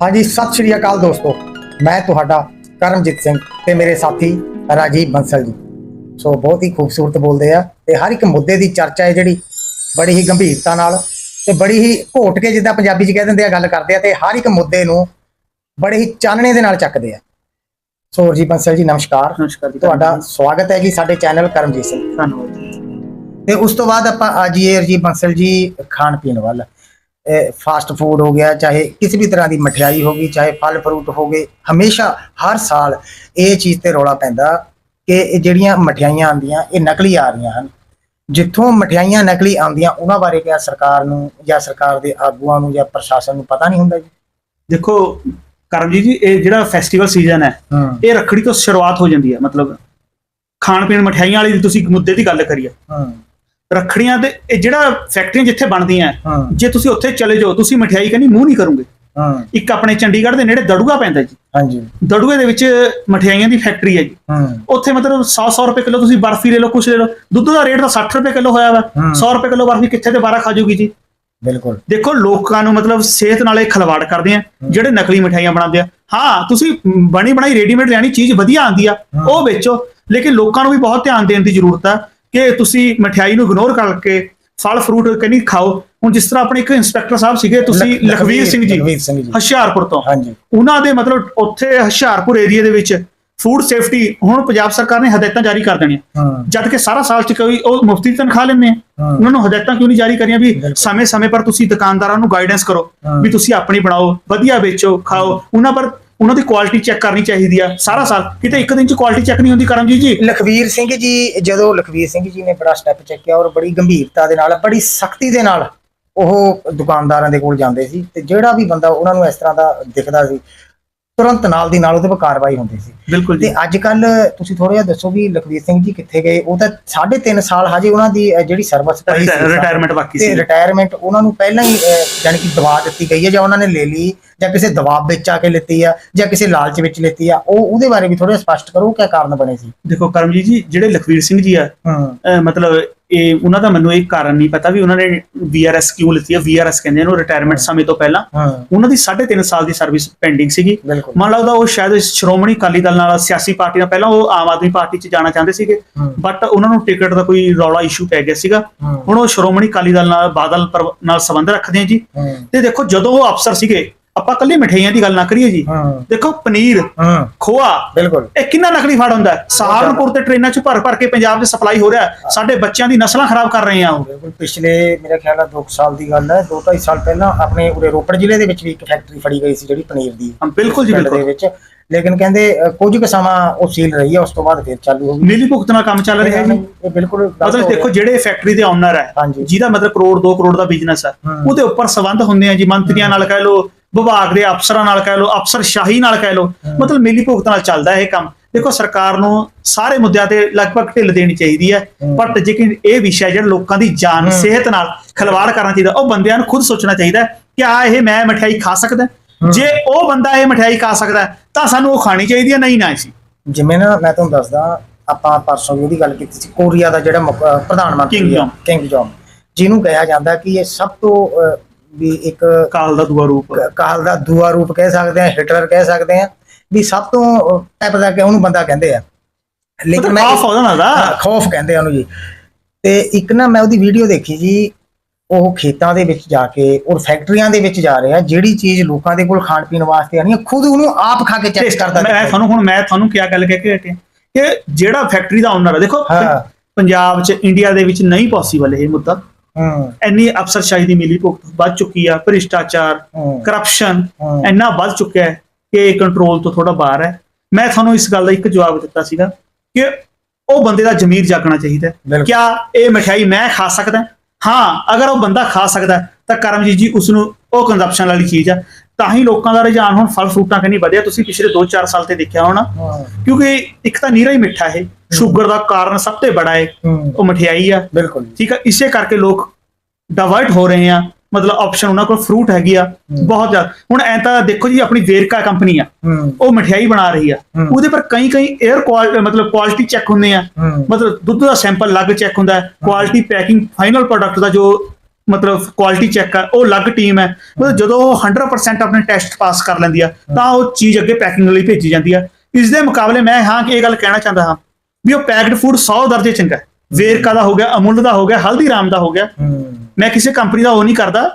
ਹਾਂਜੀ ਸਤਿ ਸ਼੍ਰੀ ਅਕਾਲ ਦੋਸਤੋ। ਮੈਂ ਤੁਹਾਡਾ ਕਰਮਜੀਤ ਸਿੰਘ ਤੇ ਮੇਰੇ ਸਾਥੀ ਰਾਜੀਵ ਬੰਸਲ ਜੀ। ਸੋ ਬਹੁਤ ਹੀ ਖੂਬਸੂਰਤ ਬੋਲਦੇ ਆ ਤੇ ਹਰ ਇੱਕ ਮੁੱਦੇ ਦੀ ਚਰਚਾ ਹੈ ਜਿਹੜੀ ਬੜੀ ਹੀ ਗੰਭੀਰਤਾ ਨਾਲ ਤੇ ਬੜੀ ਹੀ ਘੋਟ ਕੇ ਜਿੱਦਾਂ ਪੰਜਾਬੀ 'ਚ ਕਹਿ ਦਿੰਦੇ ਆ ਗੱਲ ਕਰਦੇ ਆ ਤੇ ਹਰ ਇੱਕ ਮੁੱਦੇ ਨੂੰ ਬੜੇ ਹੀ ਚਾਨਣੇ ਦੇ ਨਾਲ ਚੱਕਦੇ ਆ। ਸੋ ਜੀ ਬੰਸਲ ਜੀ ਨਮਸਕਾਰ। ਨਮਸਕਾਰ ਜੀ ਤੁਹਾਡਾ ਸਵਾਗਤ ਹੈ ਜੀ ਸਾਡੇ ਚੈਨਲ ਕਰਮਜੀਤ ਸਿੰਘ। ਧੰਨਵਾਦ। ਤੇ ਉਸ ਤੋਂ ਬਾਅਦ ਆਪਾਂ ਅੱਜ ਇਹ ਜੀ ਬੰਸਲ ਜੀ ਖਾਣ ਪੀਣ ਵੱਲ ਫਾਸਟ ਫੂਡ ਹੋ ਗਿਆ ਚਾਹੇ ਕਿਸੇ ਵੀ ਤਰ੍ਹਾਂ ਦੀ ਮਠਿਆਈ ਹੋ ਗਈ ਚਾਹੇ ਫਲ ਫਰੂਟ ਹੋ ਗਏ ਹਮੇਸ਼ਾ ਹਰ ਸਾਲ ਇਹ ਚੀਜ਼ ਤੇ ਰੌਲਾ ਪੈਂਦਾ ਕਿ ਇਹ ਜਿਹੜੀਆਂ ਮਠਿਆਈਆਂ ਆਉਂਦੀਆਂ ਇਹ ਨਕਲੀ ਆ ਰਹੀਆਂ ਹਨ। ਜਿੱਥੋਂ ਮਠਿਆਈਆਂ ਨਕਲੀ ਆਉਂਦੀਆਂ ਉਹਨਾਂ ਬਾਰੇ ਕਿਆ ਸਰਕਾਰ ਨੂੰ ਜਾਂ ਸਰਕਾਰ ਦੇ ਆਗੂਆਂ ਨੂੰ ਜਾਂ ਪ੍ਰਸ਼ਾਸਨ ਨੂੰ ਪਤਾ ਨਹੀਂ ਹੁੰਦਾ ਜੀ? ਦੇਖੋ ਕਰਮਜੀਤ ਜੀ ਇਹ ਜਿਹੜਾ ਫੈਸਟੀਵਲ ਸੀਜ਼ਨ ਹੈ ਇਹ ਰੱਖੜੀ ਤੋਂ ਸ਼ੁਰੂਆਤ ਹੋ ਜਾਂਦੀ ਹੈ ਮਤਲਬ ਖਾਣ ਪੀਣ ਮਠਿਆਈਆਂ ਵਾਲੀ ਦੀ ਤੁਸੀਂ ਮੁੱਦੇ ਦੀ ਗੱਲ ਕਰੀਏ। ਹੂੰ। ਰੱਖੜੀਆਂ ਤੇ ਇਹ ਜਿਹੜਾ ਫੈਕਟਰੀਆਂ ਜਿੱਥੇ ਬਣਦੀਆਂ ਹੂੰ ਜੇ ਤੁਸੀਂ ਉੱਥੇ ਚਲੇ ਜਾਓ ਤੁਸੀਂ ਮਠਿਆਈ ਕਹਿੰਦੀ ਮੂੰਹ ਨਹੀਂ ਕਰੋਗੇ। ਹੂੰ। ਇੱਕ ਆਪਣੇ ਚੰਡੀਗੜ੍ਹ ਦੇ ਨੇੜੇ ਦੜੂਆ ਪੈਂਦਾ ਜੀ। ਹਾਂਜੀ। ਦੜੂਏ ਦੇ ਵਿੱਚ ਮਠਿਆਈਆਂ ਦੀ ਫੈਕਟਰੀ ਹੈ ਜੀ। ਹੂੰ। ਉੱਥੇ ਮਤਲਬ 100 100 ਰੁਪਏ ਕਿਲੋ ਤੁਸੀਂ ਬਰਫੀ ਲੈ ਲਓ ਕੁਛ ਲੈ ਲਓ। ਦੁੱਧ ਦਾ ਰੇਟ ਤਾਂ 60 ਰੁਪਏ ਕਿਲੋ ਹੋਇਆ ਵਾ। ਹੂੰ। 100 ਰੁਪਏ ਕਿਲੋ ਬਰਫੀ ਕਿੱਥੇ ਤੇ 12 ਖਾ ਜੂਗੀ ਜੀ। ਬਿਲਕੁਲ। ਦੇਖੋ ਲੋਕਾਂ ਨੂੰ ਮਤਲਬ ਸਿਹਤ ਨਾਲ ਇਹ ਖਲਵਾੜ ਕਰਦੇ ਆ ਜਿਹੜੇ ਨਕਲੀ ਮਠਾਈਆਂ ਬਣਾਉਂਦੇ ਆ। ਹਾਂ ਤੁਸੀਂ ਬਣੀ ਬਣਾਈ ਰੈਡੀਮੇਡ ਲੈਣੀ ਚੀਜ਼ ਵਧੀਆ ਆਂਦੀ ਆ ਉਹ ਵੇਚੋ। ਲੇਕਿਨ ਲੋਕਾਂ ਨੂੰ ਵੀ ਬਹੁਤ ਧਿਆਨ ਦੇਣ ਦੀ ਜ਼ਰੂਰਤ ਆ। ਕਿ ਤੁਸੀਂ ਮਠਿਆਈ ਨੂੰ ਇਗਨੋਰ ਕਰਕੇ ਫਲ ਫਰੂਟ ਕਹਿੰਦੀ ਖਾਓ। ਹੁਣ ਜਿਸ ਤਰ੍ਹਾਂ ਆਪਣੇ ਇੱਕ ਇੰਸਪੈਕਟਰ ਸਾਹਿਬ ਸੀਗੇ ਤੁਸੀਂ ਲਖ- ਲਖਵੀਰ ਸਿੰਘ ਜੀ ਹੁਸ਼ਿਆਰਪੁਰ ਤੋਂ। ਹਾਂਜੀ। ਉਹਨਾਂ ਦੇ ਮਤਲਬ ਉੱਥੇ ਹੁਸ਼ਿਆਰਪੁਰ ਏਰੀਆ ਦੇ ਵਿੱਚ ਫੂਡ ਸੇਫਟੀ ਹੁਣ ਪੰਜਾਬ ਸਰਕਾਰ ਨੇ ਹਦਾਇਤਾਂ ਜਾਰੀ ਕਰ ਦੇਣੀਆਂ। ਜਦ ਕਿ ਸਾਰਾ ਸਾਲ ਚ ਕੋਈ ਉਹ ਮੁਫਤੀ ਤਨਖਾਹ ਲੈਂਦੇ ਆ। ਉਹਨਾਂ ਨੂੰ ਹਦਾਇਤਾਂ ਕਿਉਂ ਨਹੀਂ ਜਾਰੀ ਕਰੀਆਂ ਵੀ। ਸਮੇਂ-ਸਮੇਂ ਪਰ ਤੁਸੀਂ ਦੁਕਾਨਦਾਰਾਂ ਨੂੰ ਗਾਈਡੈਂਸ ਕਰੋ। ਵੀ ਤੁਸੀਂ ਆਪਣੀ ਬਣਾਓ ਵਧੀਆ ਵੇਚੋ ਖਾਓ। ਉਹਨਾਂ ਪਰ ਉਹਨਾਂ ਦੀ ਕੁਆਲਿਟੀ ਚੈੱਕ ਕਰਨੀ ਚਾਹੀਦੀ ਆ ਸਾਰਾ ਸਾਲ। ਕਿਤੇ ਇੱਕ ਦਿਨ ਚ ਕੁਆਲਿਟੀ ਚੈੱਕ ਨਹੀਂ ਹੁੰਦੀ ਕਰਮਜੀਤ ਜੀ? ਲਖਵੀਰ ਸਿੰਘ ਜੀ, ਜਦੋਂ ਲਖਵੀਰ ਸਿੰਘ ਜੀ ਨੇ ਬੜਾ ਸਟੈਪ ਚੱਕਿਆ ਔਰ ਬੜੀ ਗੰਭੀਰਤਾ ਦੇ ਨਾਲ, ਬੜੀ ਸਖਤੀ ਦੇ ਨਾਲ ਉਹ ਦੁਕਾਨਦਾਰਾਂ ਦੇ ਕੋਲ ਜਾਂਦੇ ਸੀ ਤੇ ਜਿਹੜਾ ਵੀ ਬੰਦਾ ਉਹਨਾਂ ਨੂੰ ਇਸ ਤਰ੍ਹਾਂ ਦਾ ਦਿਖਦਾ ਸੀ ਤੁਰੰਤ ਨਾਲ ਦੀ ਨਾਲ ਉਹਦੇ 'ਤੇ ਕਾਰਵਾਈ ਹੁੰਦੀ ਸੀ। ਬਿਲਕੁਲ ਜੀ। ਤੇ ਅੱਜ ਕੱਲ ਤੁਸੀਂ ਥੋੜਾ ਜਿਹਾ ਦੱਸੋ ਵੀ ਲਖਵੀਰ ਸਿੰਘ ਜੀ ਕਿੱਥੇ ਗਏ? ਉਹ ਤਾਂ 3.5 ਸਾਲ ਹਜੇ ਉਹਨਾਂ ਦੀ ਜਿਹੜੀ ਸਰਵਿਸ ਪਈ ਸੀ ਰਿਟਾਇਰਮੈਂਟ ਬਾਕੀ ਤੇ ਸੀ। ਰਿਟਾਇਰਮੈਂਟ ਉਹਨਾਂ ਨੂੰ ਪਹਿਲਾਂ ਹੀ ਜਾਣੀ ਕਿ ਦਵਾ ਦਿੱਤੀ ਗਈ ਹੈ ਜਾਂ ਉਹਨਾਂ ਨੇ ਲੈ ਲਈ ਜਾਂ ਕਿਸੇ ਦਬਾਅ ਵਿੱਚ ਆ ਕੇ ਲਿੱਤੀ ਆ ਜਾਂ ਕਿਸੇ ਲਾਲਚ ਵਿੱਚ ਲਿੱਤੀ ਆ। ਉਹ ਉਹਦੇ ਬਾਰੇ ਵੀ ਥੋੜਾ ਸਪਸ਼ਟ ਕਰੋ ਕੀ ਕਾਰਨ ਬਣੇ ਸੀ? ਦੇਖੋ ਕਰਮਜੀਤ ਜੀ ਜਿਹੜੇ ਲਖਵੀਰ ਸਿੰਘ ਜੀ ਆ ਹੂੰ। ਅਹ ਮਤਲਬ ਇਹ ਉਹਨਾਂ ਦਾ ਮੈਨੂੰ ਇਹ ਕਾਰਨ ਨਹੀਂ ਪਤਾ ਵੀ ਉਹਨਾਂ ਨੇ ਵੀਆਰਐਸ ਕਿਉਂ ਲਿੱਤੀ ਆ? ਵੀਆਰਐਸ ਕਹਿੰਦੇ ਇਹਨੂੰ ਰਿਟਾਇਰਮੈਂਟ ਸਮੇਂ ਤੋਂ ਪਹਿਲਾਂ। ਹਾਂ। ਉਹਨਾਂ ਦੀ 3.5 ਸਾਲ ਦੀ ਸਰਵਿਸ ਪੈਂਡਿੰਗ ਸੀਗੀ। ਮਨ ਲੱਗਦਾ ਉਹ ਸ਼ਾਇਦ ਸ਼੍ਰੋਮਣੀ ਅਕਾਲੀ ਦਲ ਨਾਲ ਸਿਆਸੀ ਪਾਰਟੀ ਨਾਲ ਪਹਿਲਾਂ ਉਹ ਆਮ ਆਦਮੀ ਪਾਰਟੀ 'ਚ ਜਾਣਾ ਚਾਹੁੰਦੇ ਸੀਗੇ। ਹੂੰ। ਬਟ ਉਹਨਾਂ ਨੂੰ ਟਿਕਟ ਦਾ ਕੋਈ ਰੌਲਾ ਇਸ਼ੂ ਪੈ ਗਿਆ ਸੀਗਾ। ਹੂੰ। ਹੁਣ ਉਹ ਸ਼੍ਰੋਮਣੀ ਅਕਾਲੀ ਦਲ ਨਾਲ ਬਾਦਲ ਨਾਲ ਸੰਬੰਧ ਰੱਖਦੇ ਆ ਜੀ। ਹੂੰ। ਤੇ ਦੇਖੋ ਜਦੋਂ ਉਹ ਅਫਸਰ ਸੀਗੇ ਆਪਾਂ ਕੱਲੀ ਮਠਿਆਈਆਂ ਦੀ ਗੱਲ ਨਾ ਕਰੀਏ ਜੀ। ਹੂੰ। ਦੇਖੋ ਪਨੀਰ ਹੂੰ। ਖੋਆ ਬਿਲਕੁਲ। ਇਹ ਕਿੰਨਾ ਨਕਲੀ ਫੜ ਹੁੰਦਾ ਹੈ? ਸਹਾਰਨਪੁਰ ਤੇ ਟ੍ਰੇਨਾਂ 'ਚ ਭਰ ਭਰ ਕੇ ਪੰਜਾਬ 'ਚ ਸਪਲਾਈ ਹੋ ਰਿਹਾ ਹੈ। ਸਾਡੇ ਬੱਚਿਆਂ ਦੀ ਨਸਲਾਂ ਖਰਾਬ ਕਰ ਰਹੇ ਆ ਉਹ। ਬਿਲਕੁਲ ਪਿਛਲੇ ਮੇਰੇ ਖਿਆਲ ਨਾਲ 2 ਸਾਲ ਦੀ ਗੱਲ ਹੈ। 2.5 ਸਾਲ ਪਹਿਲਾਂ ਆਪਣੇ ਉਰੇ ਰੋਪੜ ਜ਼ਿਲ੍ਹੇ ਦੇ ਵਿੱਚ ਵੀ ਇੱਕ ਫੈਕਟਰੀ ਫੜੀ ਗਈ ਸੀ ਜਿਹੜੀ ਪਨੀਰ ਦੀ। ਹਾਂ, ਬਿਲਕੁਲ ਜੀ ਪਿੰਡ ਦੇ ਬਿਲਕੁਲ ਵਿੱਚ। ਲੇਕਿਨ ਕਹਿੰਦੇ ਅ, ਕੁਝ ਕੁ ਸਮਾਂ ਉਹ ਸੀਲ ਰਹੀ ਹੈ ਉਸ ਤੋਂ ਬਾਅਦ ਫਿਰ ਚਾਲੂ ਹੋ ਗਈ। ਮਿਲੀ ਭੁਗਤ ਨਾਲ ਕੰਮ ਚੱਲ ਰਿਹਾ ਜੀ। ਇਹ ਬਿਲਕੁਲ ਗਲਤ ਮਤਲਬ ਹੋ ਦੇਖੋ ਰਿਹਾ। ਜਿਹੜੇ ਫੈਕਟਰੀ ਦੇ ਓਨਰ ਹੈ ਹਾਂਜੀ। ਜਿਹਦਾ ਮਤਲਬ ਕਰੋੜ 2 ਕਰੋੜ ਦਾ ਬਿਜ਼ਨਸ ਹੈ। ਉਹਦੇ ਉੱਪਰ ਸੰਬੰਧ ਹੁੰਦੇ ਆ ਜੀ। ਮੰਤਰੀਆਂ ਨਾਲ ਕਹਿ ਲਓ ਵਿਭਾਗ ਦੇ ਅਫਸਰਾਂ ਨਾਲ ਕਹਿ ਲਓ ਅਫਸਰ ਸ਼ਾਹੀ ਨਾਲ ਕਹਿ ਲਓ ਮਤਲਬ ਮਿਲੀ ਭੁਗਤ ਨਾਲ ਚੱਲਦਾ ਇਹ ਕੰਮ ਦੇਖੋ ਸਰਕਾਰ ਨੂੰ ਸਾਰੇ ਮੁੱਦਿਆਂ ਤੇ ਲਗਭਗ ਢਿੱਲ ਦੇਣੀ ਚਾਹੀਦੀ ਹੈ। ਪਰ ਜੇਕਰ ਇਹ ਵਿਸ਼ਾ ਜਿਹੜਾ ਲੋਕਾਂ ਦੀ ਜਾਨ। ਸਿਹਤ ਨਾਲ ਖਿਲਵਾੜ ਕਰਨਾ ਚਾਹੀਦਾ ਉਹ ਬੰਦਿਆਂ ਨੂੰ ਖੁਦ ਸੋਚਣਾ ਚਾਹੀਦਾ ਕਿ ਆ ਇਹ ਮੈਂ ਮਠਿਆਈ ਖਾ ਸਕਦਾ ਜੇ ਉਹ ਬੰਦਾ ਇਹ ਮਠਿਆਈ ਖਾ ਸਕਦਾ ਤਾਂ ਸਾਨੂੰ ਉਹ ਖਾਣੀ ਚਾਹੀਦੀ ਹੈ ਨਹੀਂ ਨਾ ਸੀ ਜਿਵੇਂ ਨਾ ਮੈਂ ਤੁਹਾਨੂੰ ਦੱਸਦਾ ਆਪਾਂ ਪਰਸੋਂ ਵੀ ਉਹਦੀ ਗੱਲ ਕੀਤੀ ਸੀ ਕੋਰੀਆ ਦਾ ਜਿਹੜਾ ਪ੍ਰਧਾਨ ਮੰਤਰੀ। ਕਿੰਗ ਜੋਂਗ ਜਿਹਨੂੰ ਕਿਹਾ ਜਾਂਦਾ ਕਿ ਇਹ ਸਭ ਤੋਂ ਵੀ ਇੱਕ ਕਾਲ ਦਾ ਦੂਆ ਰੂਪ। ਕਾਲ ਦਾ ਦੂਆ ਰੂਪ ਕਹਿ ਸਕਦੇ ਆ ਹਿਟਲਰ ਕਹਿ ਸਕਦੇ ਆ ਵੀ ਸਭ ਤੋਂ ਟਾਈਪ ਦਾ ਕਿ ਉਹਨੂੰ ਬੰਦਾ ਕਹਿੰਦੇ ਆ। ਮਤਲਬ ਖੌਫ ਉਹਦਾ ਦਾ। ਖੌਫ ਕਹਿੰਦੇ ਆ ਉਹਨੂੰ ਜੀ। ਤੇ ਇੱਕ ਨਾ ਮੈਂ ਉਹਦੀ ਵੀਡੀਓ ਦੇਖੀ ਜੀ ਉਹ ਖੇਤਾਂ ਦੇ ਵਿੱਚ ਜਾ ਕੇ ਔਰ ਫੈਕਟਰੀਆਂ ਦੇ ਵਿੱਚ ਜਾ ਰਿਹਾ ਜਿਹੜੀ ਚੀਜ਼ ਲੋਕਾਂ ਦੇ ਕੋਲ ਖਾਣ ਪੀਣ ਵਾਸਤੇ ਆਣੀ ਖੁਦ ਉਹਨੂੰ ਆਪ ਖਾ ਕੇ ਚੈੱਕ ਕਰਦਾ ਮੈਂ ਤੁਹਾਨੂੰ ਹੁਣ ਮੈਂ ਤੁਹਾਨੂੰ ਕੀ ਗੱਲ ਕਹਿ ਕੇ ਹਟਿਆ ਕਿ ਜਿਹੜਾ ਫੈਕਟਰੀ ਦਾ ਓਨਰ ਹੈ ਦੇਖੋ। ਪੰਜਾਬ 'ਚ ਇੰਡੀਆ ਦੇ ਵਿੱਚ ਨਹੀਂ ਪੋਸੀਬਲ ਇਹ ਮੁੱਦਾ। ਹੂੰ ਇੰਨੀ ਅਫਸਰਸ਼ਾਹੀ ਦੀ ਮਿਲੀ ਭੁਗਤ ਵੱਧ ਚੁੱਕੀ ਆ ਭ੍ਰਿਸ਼ਟਾਚਾਰ। ਕਰਪਸ਼ਨ। ਇੰਨਾ ਵੱਧ ਚੁੱਕਿਆ ਹੈ ਕਿ ਇਹ ਕੰਟਰੋਲ ਤੋਂ ਥੋੜਾ ਬਾਹਰ ਹੈ ਮੈਂ ਤੁਹਾਨੂੰ ਇਸ ਗੱਲ ਦਾ ਇੱਕ ਜਵਾਬ ਦਿੱਤਾ ਸੀਗਾ ਕਿ ਉਹ ਬੰਦੇ ਦਾ ਜ਼ਮੀਰ ਜਾਗਣਾ ਚਾਹੀਦਾ। ਕਿਆ ਇਹ ਮਠਿਆਈ ਮੈਂ ਖਾ ਸਕਦਾ ਹਾਂ ਅਗਰ ਉਹ ਬੰਦਾ ਖਾ ਸਕਦਾ ਤਾਂ ਕਰਮਜੀਤ ਜੀ ਉਸ ਨੂੰ ਉਹ ਕੰਜ਼ੰਪਸ਼ਨ ਵਾਲੀ ਚੀਜ਼ ਆ ਤਾਂ ਹੀ ਲੋਕਾਂ ਦਾ ਰੁਝਾਨ ਹੁਣ ਫਲ ਫਰੂਟਾਂ ਕਨੀ ਵਧਿਆ। ਤੁਸੀਂ ਪਿਛਲੇ 2-4 ਸਾਲ ਤੇ ਦੇਖਿਆ ਹੋਣਾ। ਕਿਉਂਕਿ ਇੱਕ ਤਾਂ ਨੀਰਾ ਹੀ ਮਿੱਠਾ ਹੈ। ਸ਼ੂਗਰ ਦਾ ਕਾਰਨ ਸਭ ਤੋਂ ਬੜਾ ਹੈ। ਉਹ ਮਠਿਆਈ ਆ। ਬਿਲਕੁਲ। ਠੀਕ ਆ ਇਸੇ ਕਰਕੇ ਲੋਕ ਡਾਇਵਰਟ ਹੋ ਰਹੇ ਆ। ਮਤਲਬ ਆਪਸ਼ਨ ਉਹਨਾਂ ਕੋਲ ਫਰੂਟ ਹੈਗੀ ਆ ਬਹੁਤ ਜ਼ਿਆਦਾ। ਹੁਣ ਐ ਤਾਂ ਦੇਖੋ ਜੀ ਆਪਣੀ ਵੇਰਕਾ ਕੰਪਨੀ ਆ। ਉਹ ਮਠਿਆਈ ਬਣਾ ਰਹੀ ਆ। ਉਹਦੇ ਪਰ ਕਈ ਕਈ 에ਅਰ ਕੁਆਲਿਟੀ ਮਤਲਬ ਕੁਆਲਿਟੀ ਚੈੱਕ ਹੁੰਦੇ ਆ। ਮਤਲਬ ਦੁੱਧ ਦਾ ਸੈਂਪਲ ਲੱਗ ਚੈੱਕ ਹੁੰਦਾ ਹੈ। ਕੁਆਲਿਟੀ ਪੈਕਿੰਗ ਫਾਈਨਲ ਪ੍ਰੋਡਕਟ ਦਾ ਜੋ ਮਤਲਬ ਕੁਆਲਿਟੀ ਚੈੱਕ ਆ ਉਹ ਅਲੱਗ ਟੀਮ ਹੈ। ਮਤਲਬ ਜਦੋਂ ਉਹ 100% ਆਪਣੇ ਟੈਸਟ ਪਾਸ ਕਰ ਲੈਂਦੀ ਆ ਤਾਂ ਉਹ ਚੀਜ਼ ਅੱਗੇ ਪੈਕਿੰਗ ਲਈ ਭੇਜੀ ਜਾਂਦੀ ਆ। ਇਸ ਦੇ ਮੁਕਾਬਲੇ ਮੈਂ ਹਾਂ ਕਿ ਇਹ ਗੱਲ ਕਹਿਣਾ ਚਾਹੁੰਦਾ ਹਾਂ ਵੀ ਉਹ ਪੈਕਡ ਫੂਡ 100 ਦਰਜੇ ਚੰਗਾ ਹੈ। ਵੇਰਕਾ ਦਾ ਹੋ ਗਿਆ ਅਮੁੱਲ ਦਾ ਹੋ ਗਿਆ ਹਲਦੀਰਾਮ ਦਾ ਹੋ ਗਿਆ। ਮੈਂ ਕਿਸੇ ਕੰਪਨੀ ਦਾ ਉਹ ਨਹੀਂ ਕਰਦਾ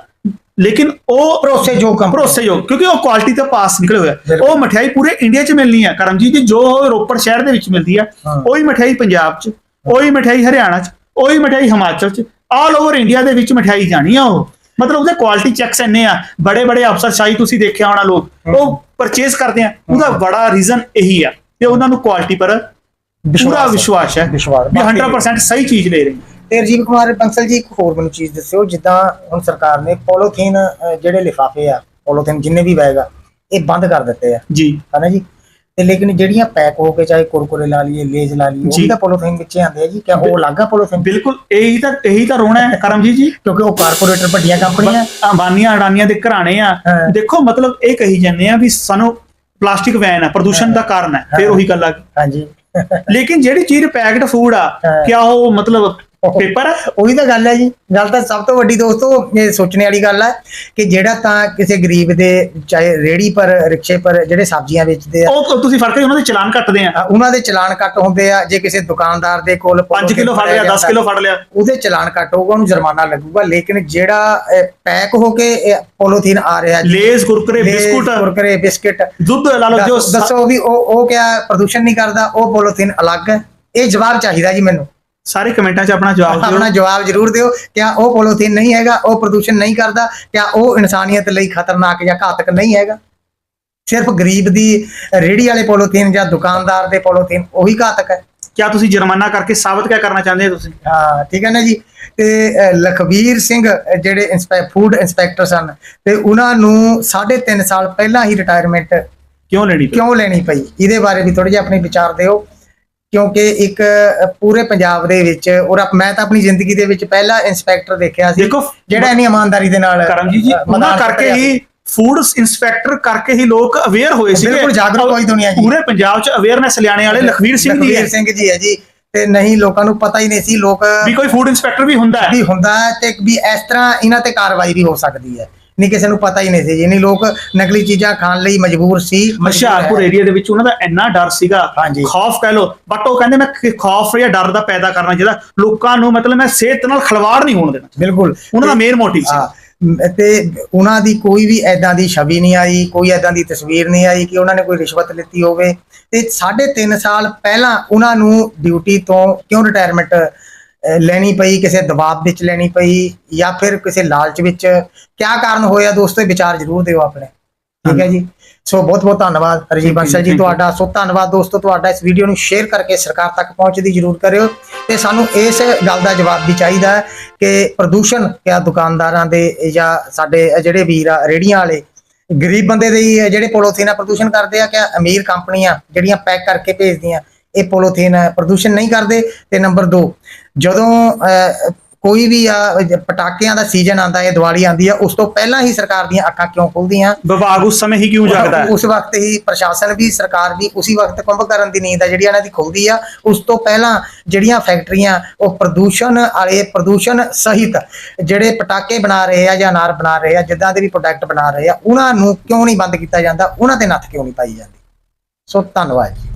ਲੇਕਿਨ ਉਹ ਭਰੋਸੇਯੋਗ ਕੰਪਨੀ ਭਰੋਸੇਯੋਗ ਕਿਉਂਕਿ ਉਹ ਕੁਆਲਿਟੀ ਤੇ ਪਾਸ ਨਿਕਲੇ ਹੋਇਆ। ਉਹ ਮਠਿਆਈ ਪੂਰੇ ਇੰਡੀਆ 'ਚ ਮਿਲਣੀ ਆ ਕਰਮਜੀਤ ਜੀ ਜੋ ਰੋਪੜ ਸ਼ਹਿਰ ਦੇ ਵਿੱਚ ਮਿਲਦੀ ਆ। ਉਹੀ ਮਠਿਆਈ ਪੰਜਾਬ 'ਚ ਉਹੀ ਮਠਿਆਈ ਹਰਿਆਣਾ 'ਚ ਉਹੀ ਮਠਿਆਈ ਹਿਮਾਚਲ 'ਚ ਆਲ ਓਵਰ ਇੰਡੀਆ ਦੇ ਵਿੱਚ ਮਠਿਆਈ ਜਾਣੀ ਆ ਉਹ। ਮਤਲਬ ਉਹਦੇ ਕੁਆਲਿਟੀ ਚੈੱਕਸ ਇੰਨੇ ਆ। ਬੜੇ ਬੜੇ ਅਫਸਰਸ਼ਾਹੀ ਤੁਸੀਂ ਦੇਖਿਆ ਹੋਣਾ ਲੋਕ ਉਹ ਪਰਚੇਸ ਕਰਦੇ ਆ। ਉਹਦਾ ਬੜਾ ਰੀਜ਼ਨ ਇਹੀ ਆ ਕਿ ਉਹਨਾਂ ਨੂੰ ਕੁਆਲਿਟੀ ਪਰ ਪੂਰਾ ਵਿਸ਼ਵਾਸ ਹੈ ਵਿਸ਼ਵਾਸ। ਵੀ 100% ਸਹੀ ਚੀਜ਼ ਲੈ ਰਹੇ ਤੇ ਰਜੀਵ ਕੁਮਾਰ ਬੰਸਲ ਜੀ ਇੱਕ ਹੋਰ ਮੈਨੂੰ ਚੀਜ਼ ਦੱਸਿਓ ਜਿੱਦਾਂ ਹੁਣ ਸਰਕਾਰ ਨੇ ਪੋਲੋਥੀਨ ਜਿਹੜੇ ਲਿਫਾਫੇ ਆ ਪੋਲੋਥੀਨ ਜਿੰਨੇ ਵੀ ਬੈਗ ਆ ਇਹ ਬੰਦ ਕਰ ਦਿੱਤੇ ਆ। ਜੀ। ਹਨਾ ਜੀ? ਤੇ ਲੇਕਿਨ ਜਿਹੜੀਆਂ ਪੈਕ ਹੋ ਕੇ ਚਾਹੇ ਕੁਰਕੁਰੇ ਲਾ ਲਈਏ ਲੇਜ ਲਾ ਲਈਏ ਉਹ। ਵੀ ਤਾਂ ਪੋਲੋਥੀਨ ਵਿੱਚ ਆਉਂਦੇ ਆ ਜੀ। ਕਿਆ ਉਹ ਅਲੱਗ ਪੋਲੋਥੀਨ? ਬਿਲਕੁਲ ਇਹੀ ਤਾਂ ਇਹੀ ਤਾਂ ਰੋਣਾ ਹੈ ਕਰਮਜੀਤ ਜੀ। ਕਿਉਂਕਿ ਉਹ ਕਾਰਪੋਰੇਟਰ ਵੱਡੀਆਂ ਕੰਪਨੀਆਂ। ਅੰਬਾਨੀਆਂ ਅਡਾਨੀਆਂ ਦੇ ਘਰਾਣੇ ਆ। ਦੇਖੋ ਮਤਲਬ ਇਹ ਕਹੀ ਜਾਂਦੇ ਆ ਵੀ ਸਾਨੂੰ ਪਲਾਸਟਿਕ ਵੈਨ ਆ ਪ੍ਰਦੂਸ਼ਣ ਦਾ ਕਾਰਨ ਹੈ। ਫਿਰ ਉਹੀ ਗੱਲ ਆ ਗਈ। ਹਾਂਜੀ। ਲੇਕਿਨ ਜਿਹੜੀ ਚੀਜ਼ ਪੈਕਡ ਫੂਡ ਆ। ਕਿਆ ਉਹ ਮਤਲਬ ਪੇਪਰ ਉਹੀ ਤਾਂ ਗੱਲ ਹੈ ਜੀ। ਗੱਲ ਤਾਂ ਸਭ ਤੋਂ ਵੱਡੀ ਦੋਸਤੋ ਇਹ ਸੋਚਣੇ ਵਾਲੀ ਗੱਲ ਹੈ ਕਿ ਜਿਹੜਾ ਤਾਂ ਕਿਸੇ ਗਰੀਬ ਦੇ ਚਾਹੇ ਰੇੜੀ ਪਰ ਰਿਕਸ਼ੇ ਪਰ ਜਿਹੜੇ ਸਬਜ਼ੀਆਂ ਵੇਚਦੇ ਆ। ਉਹ ਤੁਸੀਂ ਫ਼ਰਕ ਹੈ ਉਹਨਾਂ ਦੇ ਚਲਾਨ ਕੱਟਦੇ ਆ? ਉਹਨਾਂ ਦੇ ਚਲਾਨ ਕੱਟ ਹੁੰਦੇ ਆ। ਜੇ ਕਿਸੇ ਦੁਕਾਨਦਾਰ ਦੇ ਕੋਲ 5 ਕਿਲੋ ਫੜ ਲਿਆ 10 ਕਿਲੋ ਫੜ ਲਿਆ। ਉਹਦੇ ਚਲਾਨ ਕੱਟ ਹੋਊਗਾ ਉਹਨੂੰ ਜੁਰਮਾਨਾ ਲੱਗੂਗਾ। ਲੇਕਿਨ ਜਿਹੜਾ ਪੈਕ ਹੋ ਕੇ ਪੋਲੋਥੀਨ ਆ ਰਿਹਾ ਜੀ, Lay's Kurkure biscuit. Kurkure biscuit. ਦੁੱਧ ਲਾ ਲਓ ਜੋ ਦੱਸੋ ਵੀ ਉਹ ਉਹ ਕਿਆ ਪ੍ਰਦੂਸ਼ਣ ਨਹੀਂ ਕਰਦਾ ਉਹ ਪੋਲੋਥੀਨ ਅਲੱਗ ਹੈ। ਇਹ ਜਵਾਬ ਚਾਹੀਦਾ ਜੀ ਮੈਨੂੰ। ਸਾਰੇ ਕਮੈਂਟਾਂ 'ਚ ਆਪਣਾ ਜਵਾਬ ਦਿਓ। ਆਪਣਾ ਜਵਾਬ ਜ਼ਰੂਰ ਦਿਓ ਕਿਆ ਉਹ ਪੋਲੋਥੀਨ ਨਹੀਂ ਹੈਗਾ ਉਹ ਪ੍ਰਦੂਸ਼ਣ ਨਹੀਂ ਕਰਦਾ ਕਿਆ ਉਹ ਇਨਸਾਨੀਅਤ ਲਈ ਖਤਰਨਾਕ ਜਾਂ ਘਾਤਕ ਨਹੀਂ ਹੈਗਾ। ਸਿਰਫ ਗਰੀਬ ਦੀ ਰੇੜੀ ਵਾਲੇ ਪੋਲੋਥੀਨ ਜਾਂ ਦੁਕਾਨਦਾਰ ਦੇ ਪੋਲੋਥੀਨ ਉਹੀ ਘਾਤਕ ਹੈ। ਕਿਆ ਤੁਸੀਂ ਜੁਰਮਾਨਾ ਕਰਕੇ ਸਾਬਤ ਕਿਆ ਕਰਨਾ ਚਾਹੁੰਦੇ ਹੋ ਤੁਸੀਂ? ਹਾਂ ਠੀਕ ਹੈ ਨਾ ਜੀ? ਤੇ ਲਖਵੀਰ ਸਿੰਘ ਜਿਹੜੇ ਇੰਸਪੈ ਫੂਡ ਇੰਸਪੈਕਟਰ ਸਨ ਤੇ ਉਹਨਾਂ ਨੂੰ 3.5 ਸਾਲ ਪਹਿਲਾਂ ਹੀ ਰਿਟਾਇਰਮੈਂਟ ਕਿਉਂ ਲੈਣੀ ਪਈ? ਕਿਉਂ ਲੈਣੀ ਪਈ? ਇਹਦੇ ਬਾਰੇ ਵੀ ਥੋੜੇ ਜਿਹਾ ਆਪਣੇ ਵਿਚਾਰ ਦਿਓ। ਕਿਉਂਕਿ ਇੱਕ ਪੂਰੇ ਪੰਜਾਬ ਦੇ ਵਿੱਚ ਔਰ ਮੈਂ ਤਾਂ ਆਪਣੀ ਜ਼ਿੰਦਗੀ ਦੇ ਵਿੱਚ ਪਹਿਲਾ ਇੰਸਪੈਕਟਰ ਦੇਖਿਆ ਸੀ ਜਿਹੜਾ ਇੰਨੀ ਇਮਾਨਦਾਰੀ ਦੇ ਨਾਲ ਕਰਮਜੀਤ ਜੀ ਉਹਨਾਂ ਕਰਕੇ। ਹੀ ਫੂਡ ਇਨਸਪੈਕਟਰ ਕਰਕੇ ਹੀ ਲੋਕ ਅਵੇਅਰ ਹੋਏ ਸੀ ਬਿਲਕੁਲ ਜਾਗਰੂਕ ਹੋਈ ਦੁਨੀਆ ਜੀ। ਪੂਰੇ ਪੰਜਾਬ 'ਚ ਅਵੇਅਰਨੈਸ ਲਿਆਣੇ ਵਾਲੇ ਲਖਵੀਰ ਸਿੰਘ ਜੀ ਲਖਵੀਰ ਸਿੰਘ ਜੀ ਹੈ ਜੀ। ਤੇ ਨਹੀਂ ਲੋਕਾਂ ਨੂੰ ਪਤਾ ਹੀ ਨਹੀਂ ਸੀ ਲੋਕ ਵੀ ਕੋਈ ਫੂਡ ਇਨਸਪੈਕਟਰ ਵੀ ਹੁੰਦਾ ਹੈ। ਵੀ ਹੁੰਦਾ ਹੈ ਤੇ ਵੀ ਇਸ ਤਰ੍ਹਾਂ ਇਹਨਾਂ ਤੇ ਕਾਰਵਾਈ ਵੀ ਹੋ ਸਕਦੀ ਹੈ। ਨਹੀਂ ਕਿਸੇ ਨੂੰ ਪਤਾ ਹੀ ਨਹੀਂ ਸੀ ਯਾਨੀ ਲੋਕ ਨਕਲੀ ਚੀਜ਼ਾਂ ਖਾਣ ਲਈ ਮਜਬੂਰ ਸੀ ਹੁਸ਼ਿਆਰਪੁਰ। ਏਰੀਆ ਦੇ ਵਿੱਚ ਉਹਨਾਂ ਦਾ ਇੰਨਾ ਡਰ ਸੀਗਾ। ਖੌਫ ਕਹਿ ਲੋ ਬਟ ਉਹ ਕਹਿੰਦੇ ਮੈਂ ਖੌਫ ਜਾਂ ਡਰ ਦਾ ਪੈਦਾ ਕਰਨਾ ਜਿਹੜਾ ਲੋਕਾਂ ਨੂੰ ਮਤਲਬ ਮੈਂ ਸਿਹਤ ਨਾਲ ਖਲਵਾੜ ਨਹੀਂ ਹੋਣ ਦੇਣਾ ਬਿਲਕੁਲ ਉਹਨਾਂ ਦਾ ਮੇਨ ਮੋਟਿਵ ਸੀ ਤੇ ਉਹਨਾਂ ਦੀ ਕੋਈ ਵੀ ਐਦਾਂ ਦੀ ਛਵੀ ਨਹੀਂ ਆਈ ਕੋਈ ਐਦਾਂ ਦੀ ਤਸਵੀਰ ਨਹੀਂ ਆਈ ਕਿ ਉਹਨਾਂ ਨੇ ਕੋਈ ਰਿਸ਼ਵਤ ਲਿੱਤੀ ਹੋਵੇ ਤੇ 3.5 ਸਾਲ ਪਹਿਲਾਂ ਉਹਨਾਂ ਨੂੰ ਡਿਊਟੀ ਤੋਂ ਕਿਉਂ ਰਿਟਾਇਰਮੈਂਟ ਲੈਣੀ ਪਈ ਕਿਸੇ ਦਬਾਅ ਵਿੱਚ ਲੈਣੀ ਪਈ ਜਾਂ ਫਿਰ ਕਿਸੇ ਲਾਲਚ ਵਿੱਚ। ਕਿਆ ਕਾਰਨ ਹੋਇਆ ਦੋਸਤੋ? ਵਿਚਾਰ ਜ਼ਰੂਰ ਦਿਓ ਆਪਣੇ। ਠੀਕ ਹੈ ਜੀ। ਸੋ ਬਹੁਤ ਬਹੁਤ ਧੰਨਵਾਦ ਰਜੀਵ ਬੰਸਲ ਜੀ. ਤੁਹਾਡਾ। ਸੋ ਧੰਨਵਾਦ ਦੋਸਤੋ ਤੁਹਾਡਾ ਇਸ ਵੀਡੀਓ ਨੂੰ ਸ਼ੇਅਰ ਕਰਕੇ ਸਰਕਾਰ ਤੱਕ ਪਹੁੰਚਦੀ ਜ਼ਰੂਰ ਕਰਿਓ। ਤੇ ਸਾਨੂੰ ਇਸ ਗੱਲ ਦਾ ਜਵਾਬ ਵੀ ਚਾਹੀਦਾ ਹੈ ਕਿ ਪ੍ਰਦੂਸ਼ਣ ਕਿਆ ਦੁਕਾਨਦਾਰਾਂ ਦੇ ਜਾਂ ਸਾਡੇ ਜਿਹੜੇ ਵੀਰ ਆ ਰੇੜੀਆਂ ਵਾਲੇ ਗਰੀਬ ਬੰਦੇ ਦੇ ਜਿਹੜੇ ਪੋਲੋਥੀਨ ਆ ਪ੍ਰਦੂਸ਼ਣ ਕਰਦੇ ਆ ਕਿ ਅਮੀਰ ਕੰਪਨੀਆਂ ਜਿਹੜੀਆਂ ਪੈਕ ਕਰਕੇ ਭੇਜਦੀਆਂ। ਇਹ ਪੋਲੋਥੀਨ ਪ੍ਰਦੂਸ਼ਣ ਨਹੀਂ ਕਰਦੇ ਤੇ ਨੰਬਰ 2 ਜਦੋਂ ਕੋਈ ਵੀ ਆ ਪਟਾਕਿਆਂ ਦਾ ਸੀਜ਼ਨ ਆਂਦਾ ਹੈ ਦੀਵਾਲੀ ਆਂਦੀ ਆ ਉਸ ਤੋਂ ਪਹਿਲਾਂ ਹੀ ਸਰਕਾਰ ਦੀਆਂ ਅੱਖਾਂ ਕਿਉਂ ਖੁੱਲਦੀਆਂ ਵਿਭਾਗ ਉਸ ਸਮੇਂ ਹੀ ਕਿਉਂ ਜਾਗਦਾ ਹੈ? ਉਸ ਵਕਤ ਹੀ ਪ੍ਰਸ਼ਾਸਨ ਵੀ ਸਰਕਾਰ ਵੀ ਉਸੇ ਵਕਤ ਕੁੰਭ ਕਰਨ ਦੀ ਨੀਂਦ ਆ ਜਿਹੜੀ ਇਹਨਾਂ ਦੀ ਖੁੱਲਦੀ ਆ ਉਸ ਤੋਂ ਪਹਿਲਾਂ ਜਿਹੜੀਆਂ ਫੈਕਟਰੀਆਂ ਉਹ ਪ੍ਰਦੂਸ਼ਣ ਵਾਲੇ ਪ੍ਰਦੂਸ਼ਣ ਸਹਿਤ ਜਿਹੜੇ ਪਟਾਕੇ ਬਣਾ ਰਹੇ ਆ ਜਾਂ ਅਨਾਰ ਬਣਾ ਰਹੇ ਆ ਜਿੱਦਾਂ ਦੇ ਵੀ ਪ੍ਰੋਡਕਟ ਬਣਾ ਰਹੇ ਆ ਉਹਨਾਂ ਨੂੰ ਕਿਉਂ ਨਹੀਂ ਬੰਦ ਕੀਤਾ ਜਾਂਦਾ ਉਹਨਾਂ ਤੇ ਨੱਥ ਕਿਉਂ ਨਹੀਂ ਪਾਈ ਜਾਂਦੀ? ਸੋ ਧੰਨਵਾਦ ਜੀ।